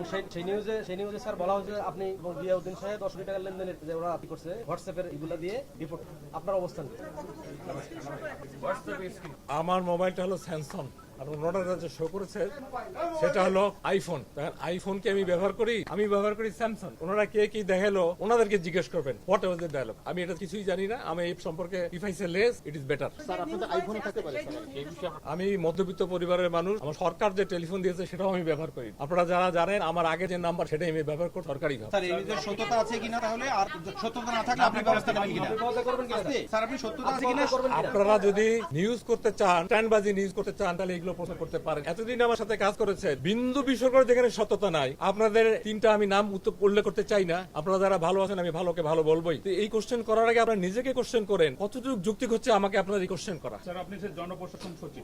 এবং সেই নিউজে সেই নিউজে স্যার বলা হয়েছে আপনি এবং জিয়াউদ্দিন সাহেব দশ কোটি টাকার লেনদেনের যে ওরা আপনি করছে হোয়াটসঅ্যাপের এগুলো দিয়ে রিপোর্ট আপনার অবস্থান আমার মোবাইলটা হলো স্যামসং আর ওনারা যে শো করেছে সেটা হলো আইফোন দেখেন আইফোনকে আমি ব্যবহার করি আমি ব্যবহার করি স্যামসাং ওনারা কে কি দেখাল ওনাদেরকে জিজ্ঞেস করবেন হোয়াট ওয়াজ দ্য ডায়লগ আমি এটা কিছুই জানি না আমি এই সম্পর্কে if I say less it is better sir আপনাদের আইফোন থাকতে পারে স্যার এই বিষয়ে আমি মধ্যবিত্ত পরিবারের মানুষ আমার সরকার যে টেলিফোন দিয়েছে সেটাও আমি ব্যবহার করি। আপনারা যারা জানেন আমার আগে যে নাম্বার সেটাই আমি ব্যবহার করি সরকারি ভাবে। স্যার এই নিউজের সত্যতা আছে কিনা তাহলে? আর সত্যতা না থাকলে আপনি ব্যবস্থা নেবেন কিনা? স্যার আপনি সত্যতা আছে কিনা? আপনারা যদি নিউজ করতে চান স্ট্যান্ডবাজি নিউজ করতে চান তাহলে এগুলো প্রশ্ন করতে পারেন। এতদিন আমার সাথে কাজ করেছে বিন্দু বিসর্গ যেখানে সত্যতা নাই আপনাদের তিনটা আমি নাম উল্লেখ করতে চাই না। আপনারা যারা ভালো আছেন আমি ভালোকে ভালো বলবোই। এই কোশ্চেন করার আগে আপনারা নিজেকে কোশ্চেন করেন। কতটুকু যুক্তি হচ্ছে আমাকে আপনাদের এই কোশ্চেন করা? স্যার আপনি জনপ্রশাসন সচিব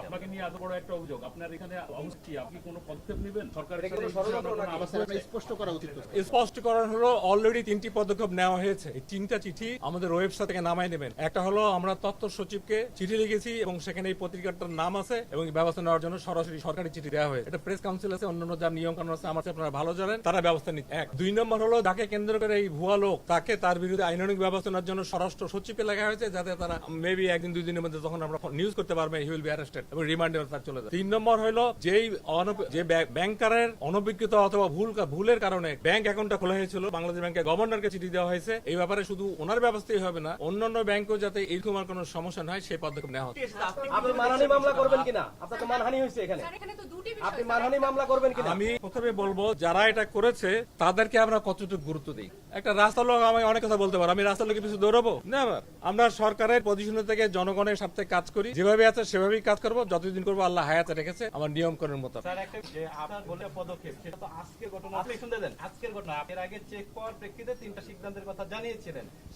আপনাকে নিয়ে এত বড় একটা অভিযোগ আপনার এখানে অবস্থা? আপনি কোনো পদক্ষেপ নেবেন? সরকারের স্পষ্ট করা উচিত স্পষ্ট করার হলো অলরেডি তিনটি পদক্ষেপ নেওয়া হয়েছে। এই তিনটা চিঠি আমাদের ওয়েবসাইট থেকে নামাই নেবেন। একটা হলো আমরা তথ্য সচিবকে চিঠি লিখেছি এবং সেখানে এই পত্রিকাটার নাম আছে এবং ব্যবস্থা নেওয়ার জন্য সরাসরি সরকারি চিঠি দেওয়া হয়েছে। এটা প্রেস কাউন্সিল আছে, অন্যান্য যা নিয়ম কানুন আছে, আমার আপনারা ভালো জানেন, তারা ব্যবস্থা নিচ্ছে। এক। দুই নম্বর হলো যাকে কেন্দ্র করে এই ভুয়া লোক, তাকে তার বিরুদ্ধে আইনানুক ব্যবস্থা নেওয়ার জন্য স্বরাষ্ট্র সচিবকে লেখা হয়েছে, যাতে তারা মেবি একদিন, দুই দিনের মধ্যে যখন আমরা নিউজ করতে পারবে হি উইল বি অ্যারেস্টেড এবং রিমান্ডে তার চলে যায় তিন নম্বর হলো, যেই যে ব্যাংকারের অনভিজ্ঞতা অথবা ভুল ভুলের কারণে ব্যাংক অ্যাকাউন্টটা খোলা হয়েছিল, বাংলাদেশ ব্যাংকের গভর্নরকে চিঠি দেওয়া হয়েছে, এই ব্যাপারে শুধু ওনার ব্যবস্থাই হবে না, অন্যান্য ব্যাংকও যাতে এরকম আর কোনো সমস্যা না হয়, সেই পদক্ষেপ নেওয়া হচ্ছে মানহানি মামলা করবেন কিনা? আপনার তো মানহানি হয়েছে এখানে। স্যার এখানে তো দুটি আপনি মানহানি মামলা করবেন কিনা? আমি প্রথমে বলব যারা এটা করেছে তাদেরকে আমরা কতটুকু গুরুত্ব দিই? একটা রাস্তার লোক আমি অনেক কথা বলতে পারো। আমি রাস্তার লোকের পিছু দৌড়াবো? না আমরা সরকারের পজিশন থেকে জনগণের স্বার্থে কাজ করি। যেভাবে আছে, সেভাবেই কাজ করব। যতদিন করব আল্লাহ হায়াতে রেখেছে আমার নিয়ম করার মতো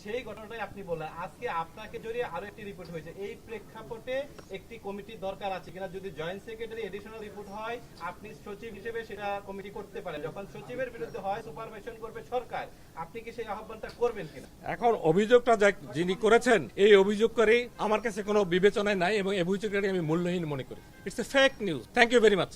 সেই ঘটনাটাই আপনি আজকে আপনাকে জড়িয়ে আরও একটি রিপোর্ট হয়েছে। এই প্রেক্ষাপটে একটি কমিটির দরকার আছে কিনা? যদি জয়েন্ট সেক্রেটারি এডিশনাল রিপোর্ট হয়, আপনি সচিব হিসেবে সেটা কমিটি করতে পারেন। যখন সচিবের বিরুদ্ধে হয় সুপারভাইশন করবে সরকার। আপনি কি সেই আহ্বানটা করবেন কিনা? এখন অভিযোগটা যিনি করেছেন এই অভিযোগ করেই আমার কাছে কোনো বিবেচনায় নাই এবং এই অভিযোগটাকে আমি মূল্যহীন মনে করি। It's a fake news thank you very much